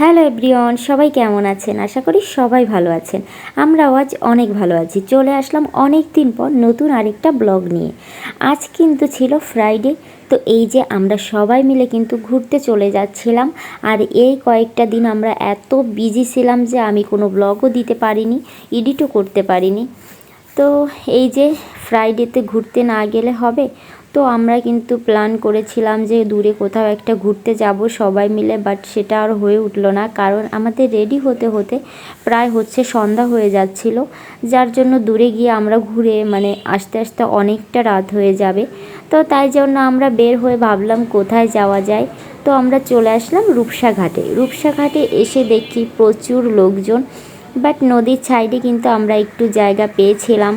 Hello everyone, সবাই কেমন আছেন? আশা করি সবাই ভালো আছেন। আমরাও আজ অনেক ভালো আছি। চলে আসলাম অনেক দিন পর নতুন আরেকটা ব্লগ নিয়ে। আজ কিন্তু ছিল ফ্রাইডে তো এই যে আমরা সবাই মিলে কিন্তু ঘুরতে চলে যাচ্ছিলাম। আর এই কয়েকটা দিন আমরা এত বিজি ছিলাম যে আমি কোনো ব্লগও দিতে পারিনি এডিটও করতে পারিনি। তো এই যে ফ্রাইডেতে ঘুরতে না গেলে হবে তো আমরা কিন্তু প্ল্যান করেছিলাম যে দূরে কোথাও একটা ঘুরতে যাব সবাই মিলে বাট সেটা আর হয়ে উঠল না। কারণ আমাদের রেডি হতে হতে প্রায় হচ্ছে সন্ধ্যা হয়ে যাচ্ছিল, যার জন্য দূরে গিয়ে আমরা ঘুরে মানে আস্তে আস্তে অনেকটা রাত হয়ে যাবে। তো তাই জন্য আমরা বের হয়ে ভাবলাম কোথায় যাওয়া যায়। তো আমরা চলে আসলাম রূপসা ঘাটে। রূপসা ঘাটে এসে দেখি প্রচুর লোকজন বাট নদীর সাইডে কিন্তু আমরা একটু জায়গা পেয়েছিলাম।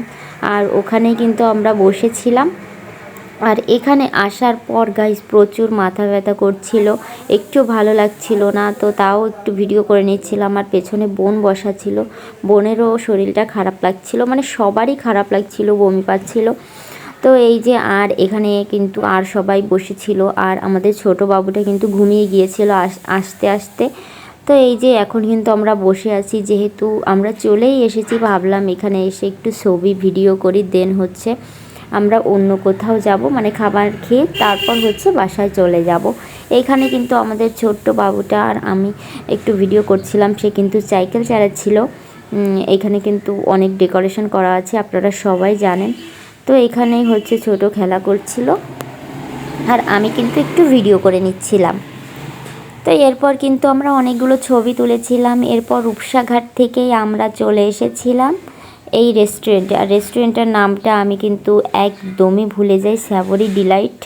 আর ওখানে কিন্তু আমরা বসেছিলাম। আর এখানে আসার পর গাইস প্রচুর মাথা ব্যথা করছিল। একটু ভালো লাগছিল না, তো তাও একটু ভিডিও করে নিচ্ছিলাম। আর পেছনে বোন বসা ছিল। বোনেরও শরীরটা খারাপ লাগছিল মানে সবারই খারাপ লাগছিল, বমি পাচ্ছিল। তো এই যে, আর এখানে কিন্তু আর সবাই বসেছিল। আর আমাদের ছোট বাবুটা কিন্তু ঘুমিয়ে গিয়েছিল আসতে আসতে। তো এই যে, এখন কিন্তু আমরা বসে আছি। যেহেতু আমরা চলেই এসেছি, ভাবলাম এখানে এসে একটু ছবি ভিডিও করি দেন হচ্ছে আমরা অন্য কোথাও যাব মানে খাবার খেয়ে তারপর হচ্ছে বাসায় চলে যাব। এইখানে কিন্তু আমাদের ছোট্ট বাবুটা আর আমি একটু ভিডিও করছিলাম, সে কিন্তু সাইকেল চালাচ্ছিল। এখানে কিন্তু অনেক ডেকোরেশন করা আছে, আপনারা সবাই জানেন। তো এখানেই হচ্ছে ছোট খেলা করছিল। আর আমি কিন্তু একটু ভিডিও করে নিচ্ছিলাম। তো এরপর কিন্তু আমরা অনেকগুলো ছবি তুলেছিলাম। এরপর রূপসাঘাট থেকেই আমরা চলে এসেছিলাম। এই রেস্টুরেন্টে আর রেস্টুরেন্টের নামটা আমি কিন্তু একদমই ভুলে যাই স্যাবরি ডিলাইট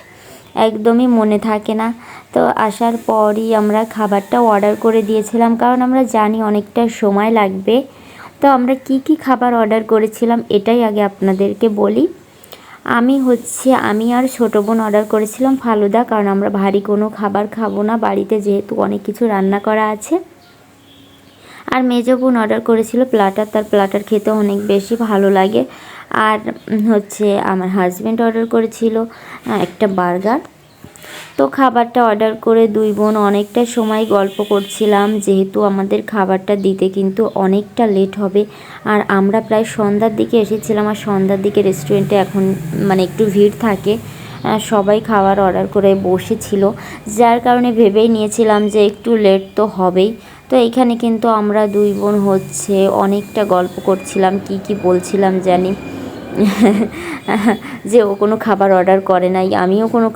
একদমই মনে থাকে না। তো আসার পরই আমরা খাবারটা অর্ডার করে দিয়েছিলাম, কারণ আমরা জানি অনেকটা সময় লাগবে। তো আমরা কি কি খাবার অর্ডার করেছিলাম, এটাই আগে আপনাদেরকে বলি। আমি হচ্ছে, আমি আর ছোটো বোন অর্ডার করেছিলাম ফালুদা, কারণ আমরা ভারী কোনো খাবার খাব না। বাড়িতে যেহেতু অনেক কিছু রান্না করা আছে। আর মেজো বোন অর্ডার করেছিল প্লাটার তার প্লাটার খেতে অনেক বেশি ভালো লাগে। আর হচ্ছে আমার হাজব্যান্ড অর্ডার করেছিল একটা বার্গার তো খাবারটা অর্ডার করে দুই বোন অনেকটা সময় গল্প করছিলাম, যেহেতু আমাদের খাবারটা দিতে কিন্তু অনেকটা লেট হবে। আর আমরা প্রায় সন্ধ্যার দিকে এসেছিলাম, আর সন্ধ্যার দিকে রেস্টুরেন্টে এখন মানে একটু ভিড় থাকে সবাই খাবার অর্ডার করে বসেছিল। যার কারণে ভেবেই নিয়েছিলাম যে একটু লেট তো হবেই। তো এইখানে কিন্তু আমরা দুই বোন হচ্ছে অনেকটা গল্প করছিলাম, কি কি বলছিলাম জানি। যে ও কোনো খাবার অর্ডার করে নাই, আমিও কোনো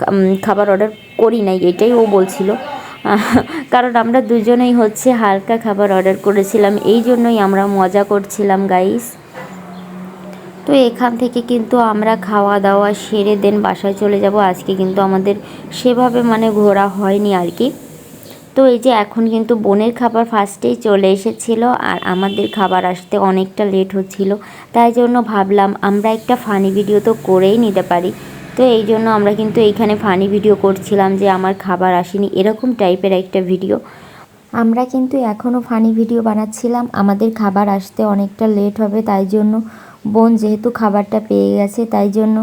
খাবার অর্ডার করি নাই, এটাই ও বলছিল। কারণ আমরা দুজনেই হচ্ছে হালকা খাবার অর্ডার করেছিলাম, এই জন্যই আমরা মজা করছিলাম গাইস তো এখান থেকে কিন্তু আমরা খাওয়া দাওয়া সেরে দেন বাসায় চলে যাব। আজকে কিন্তু আমাদের সেভাবে মানে ঘোরা হয়নি আর কি। তো এই যে এখন কিন্তু বোনের খাবার ফার্স্টেই চলে এসেছিল আর আমাদের খাবার আসতে অনেকটা লেট হচ্ছিল। তাই জন্য ভাবলাম আমরা একটা ফানি ভিডিও তো করেই নিতে পারি। তো এই জন্য আমরা কিন্তু এইখানে ফানি ভিডিও করছিলাম যে আমার খাবার আসেনি, এরকম টাইপের একটা ভিডিও আমরা কিন্তু এখনও ফানি ভিডিও বানাচ্ছিলাম, আমাদের খাবার আসতে অনেকটা লেট হবে, তাই জন্য বোন যেহেতু খাবারটা পেয়ে গেছে, তাই জন্য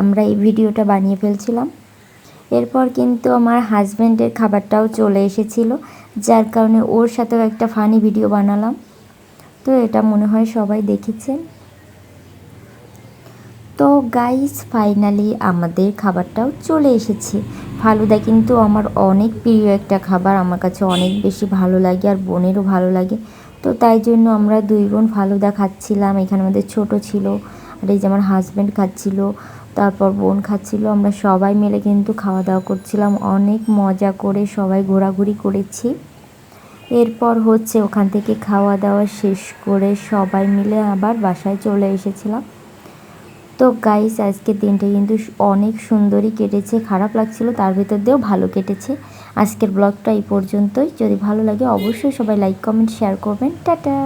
আমরা এই ভিডিওটা বানিয়ে ফেলছিলাম। এরপর কিন্তু আমার হাজব্যান্ডের খাবারটাও চলে এসেছিল, যার কারণে ওর সাথেও একটা ফানি ভিডিও বানালাম। তো এটা মনে হয় সবাই দেখেছেন। তো গাইস ফাইনালি আমাদের খাবারটাও চলে এসেছে। ফালুদা কিন্তু আমার অনেক প্রিয় একটা খাবার, আমার কাছে অনেক বেশি ভালো লাগে আর বোনেরও ভালো লাগে। তো তাই জন্য আমরা দুই বোন ফালুদা খাচ্ছিলাম, এখানে আমাদের ছোট ছিল, আর এই যে আমার হাজব্যান্ড খাচ্ছিল। তারপর বোন খাচ্ছিল, আমরা সবাই মিলে কিন্তু খাওয়া দাওয়া করছিলাম। অনেক মজা করে সবাই ঘোরাঘুরি করেছি। এরপর হচ্ছে ওখান থেকে খাওয়া দাওয়া শেষ করে সবাই মিলে আবার বাসায় চলে এসেছিলাম। তো গাইস আজকের দিনটা কিন্তু অনেক সুন্দরই কেটেছে, খারাপ লাগছিল, তার ভিতর দিয়েও ভালো কেটেছে। আজকের ব্লগটা এই পর্যন্তই। যদি ভালো লাগে অবশ্যই সবাই লাইক কমেন্ট শেয়ার করবেন। টাটা!